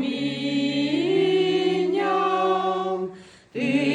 промінням. Ти